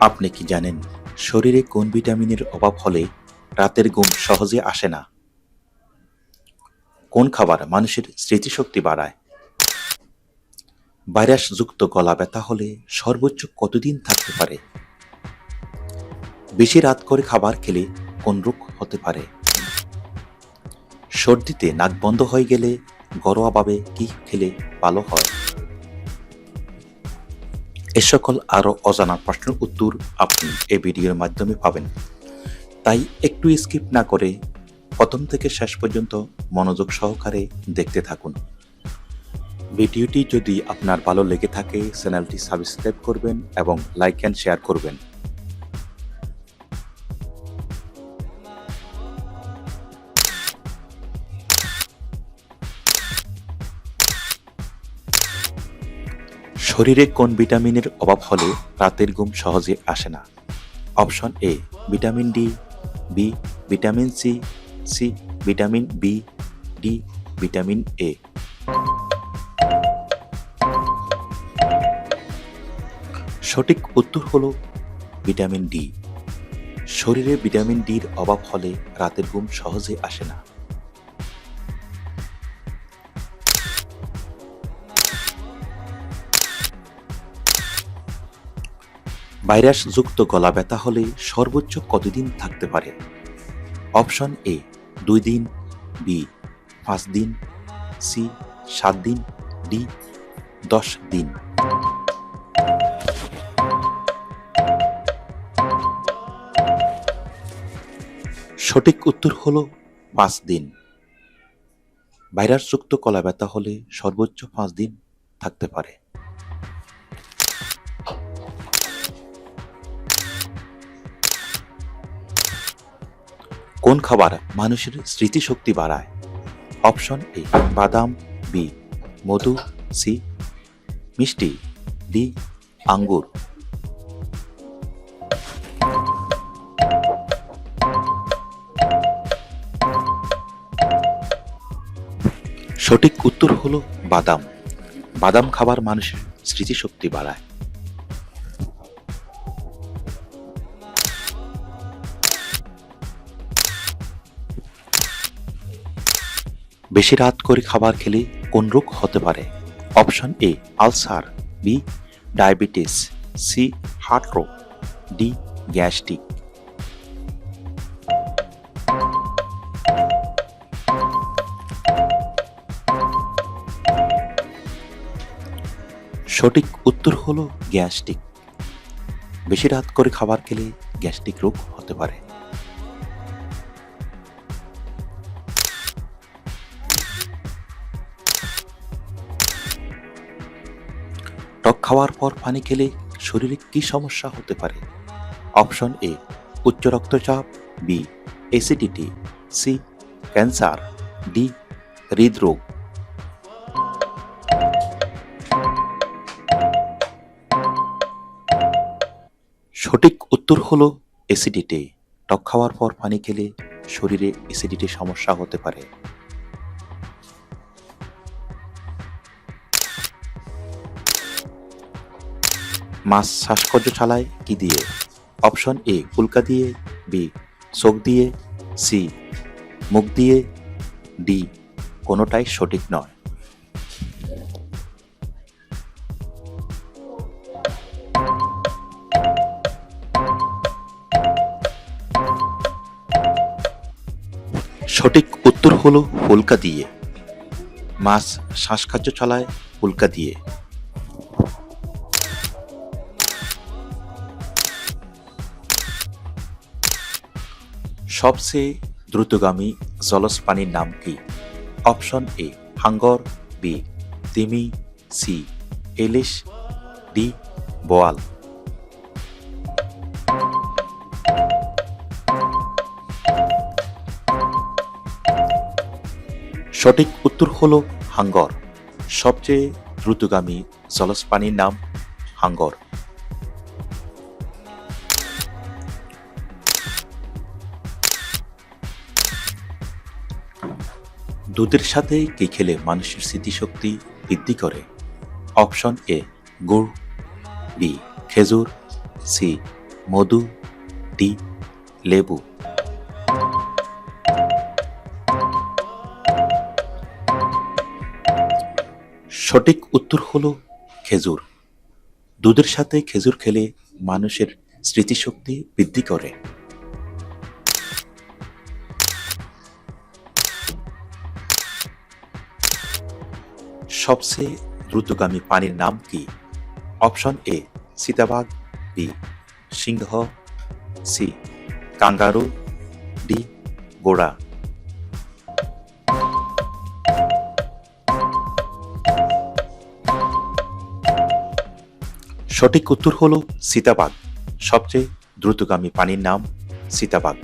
আপনি কি জানেন, শরীরে কোন ভিটামিনের অভাব হলে রাতের ঘুম সহজে আসে না? কোন খাবার মানুষের স্মৃতিশক্তি বাড়ায়? ভাইরাসযুক্ত গলা ব্যথা হলে সর্বোচ্চ কতদিন থাকতে পারে? বেশি রাত করে খাবার খেলে কোন রোগ হতে পারে? সর্দিতে নাক বন্ধ হয়ে গেলে ঘরোয়াভাবে কি খেলে ভালো হয়? এ সকল আরও অজানা প্রশ্নের উত্তর আপনি এ ভিডিওর মাধ্যমে পাবেন। তাই একটু স্কিপ না করে প্রথম থেকে শেষ পর্যন্ত মনোযোগ সহকারে দেখতে থাকুন। ভিডিওটি যদি আপনার ভালো লেগে থাকে, চ্যানেলটি সাবস্ক্রাইব করবেন এবং লাইক অ্যান্ড শেয়ার করবেন। শরীরে কোন ভিটামিনের অভাব হলে রাতের ঘুম সহজে আসে না? Option A, vitamin D, B, vitamin C C, vitamin B, D, vitamin A. সঠিক উত্তর হল ভিটামিন ডি। শরীরে ভিটামিন ডির অভাব হলে রাতের ঘুম সহজে আসে না। ভাইরাসযুক্ত গলা ব্যথা হলে সর্বোচ্চ কতদিন থাকতে পারে? অপশন এ, দুই দিন, বি, পাঁচ দিন, সি, সাত দিন, ডি, দশ দিন। সঠিক উত্তর হল পাঁচ দিন। ভাইরাসযুক্ত কলা ব্যথা হলে সর্বোচ্চ পাঁচ দিন থাকতে পারে। কোন খাবার মানুষের স্মৃতিশক্তি বাড়ায়? অপশন এ, বাদাম, বি, মধু, সি, মিষ্টি, ডি, আঙ্গুর। সঠিক উত্তর হলো বাদাম। বাদাম খাবার মানুষের স্মৃতিশক্তি বাড়ায়। বেশি রাত করে খাবার খেলে কোন রোগ হতে পারে? Option A, ulcer, B, diabetes, C, heart রোগ, ডি, গ্যাস্ট্রিক। সঠিক উত্তর হলো গ্যাস্ট্রিক। বেশি রাত করে খাবার খেলে গ্যাস্ট্রিক রোগ হতে পারে। খাওয়ার পর পানি খেলে শরীরে কি সমস্যা হতে পারে? অপশন এ, উচ্চ রক্তচাপ, B acidity C, cancer, D, হৃদরোগ। সঠিক উত্তর হলো অ্যাসিডিটি টক খাওয়ার পর পানি খেলে শরীরে অ্যাসিডিটির সমস্যা হতে পারে। মাছ শ্বাসকর্য চালায় কি দিয়ে? অপশন এ কুলকা দিয়ে, বি, চোখ দিয়ে, সি, মুখ দিয়ে, ডি, কোনোটাই সঠিক নয়। সঠিক উত্তর হলো ফুলকা দিয়ে। মাছ শ্বাসকার্য চালায় ফুলকা দিয়ে। সবচেয়ে দ্রুতগামী জলজ প্রাণীর নাম কি? অপশন এ, হাঙ্গর, বি, তিমি, সি ইলিশ ডি, বোয়াল। সঠিক উত্তর হল হাঙ্গর। সবচেয়ে দ্রুতগামী জলজ প্রাণীর নাম হাঙ্গর। দুধের সাথে কি খেলে মানুষের স্মৃতিশক্তি বৃদ্ধি করে? অপশন এ, গুড়, বি, খেজুর, সি, মধু, ডি, লেবু। সঠিক উত্তর হলো খেজুর। দুধের সাথে খেজুর খেলে মানুষের স্মৃতিশক্তি বৃদ্ধি করে। সবচেয়ে দ্রুতগামী পানির নাম কি? অপশন এ সীতাবাঘ বি, সিংহ, সি, কাঙ্গারু, ডি, গোড়া। সঠিক উত্তর হলো সীতাবাঘ সবচেয়ে দ্রুতগামী পানির নাম সীতাবাঘ